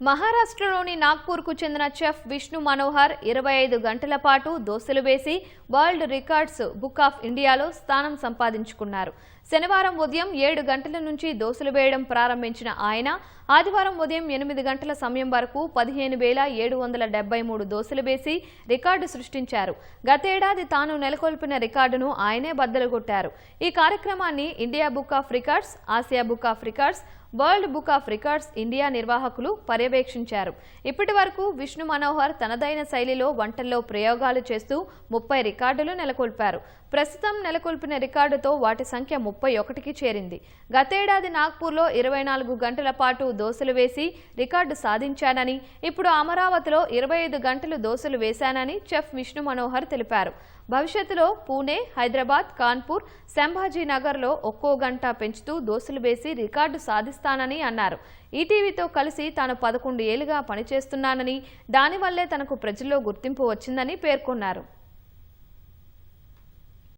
మహారాష్ట్రలోని నాగ్పూర్కు చెందిన చెఫ్ విష్ణు మనోహర్ ఇరవై ఐదు గంటల పాటు దోశలు వేసి వరల్డ్ రికార్డ్స్ బుక్ ఆఫ్ ఇండియాలో స్థానం సంపాదించుకున్నారు. శనివారం ఉదయం ఏడు గంటల నుంచి దోశలు వేయడం ప్రారంభించిన ఆయన ఆదివారం ఉదయం ఎనిమిది గంటల సమయం వరకు పదిహేను వేల ఏడు వందల డెబ్బై మూడు దోశలు వేసి రికార్డు సృష్టించారు. గతేడాది తాను నెలకొల్పిన రికార్డును ఆయనే బద్దలుగొట్టారు ఈ కార్యక్రమాన్ని India Book of Records Asia Book of Records World Book of Records India నిర్వాహకులు పర్యవేక్షించారు. ఇప్పటి వరకు విష్ణు మనోహర్ తనదైన శైలిలో వంటల్లో ప్రయోగాలు చేస్తూ ముప్పై రికార్డులు నెలకొల్పారు. ప్రస్తుతం నెలకొల్పిన రికార్డుతో వాటి సంఖ్య ముప్పై ఒకటికి చేరింది. గతేడాది నాగ్పూర్లో ఇరవై నాలుగు గంటల పాటు దోశలు వేసి రికార్డు సాధించానని ఇప్పుడు అమరావతిలో ఇరవై ఐదు గంటలు దోశలు వేశానని చెఫ్ విష్ణు మనోహర్ తెలిపారు. భవిష్యత్తులో పూణే హైదరాబాద్ కాన్పూర్ సంభాజీనగర్లో ఒక్కో గంట పెంచుతూ దోసులు వేసి రికార్డు సాధిస్తానని అన్నారు. ఈటీవీతో కలిసి తాను పదకొండు ఏళ్ళుగా పనిచేస్తున్నానని దానివల్లే తనకు ప్రజల్లో గుర్తింపు వచ్చిందని పేర్కొన్నారు.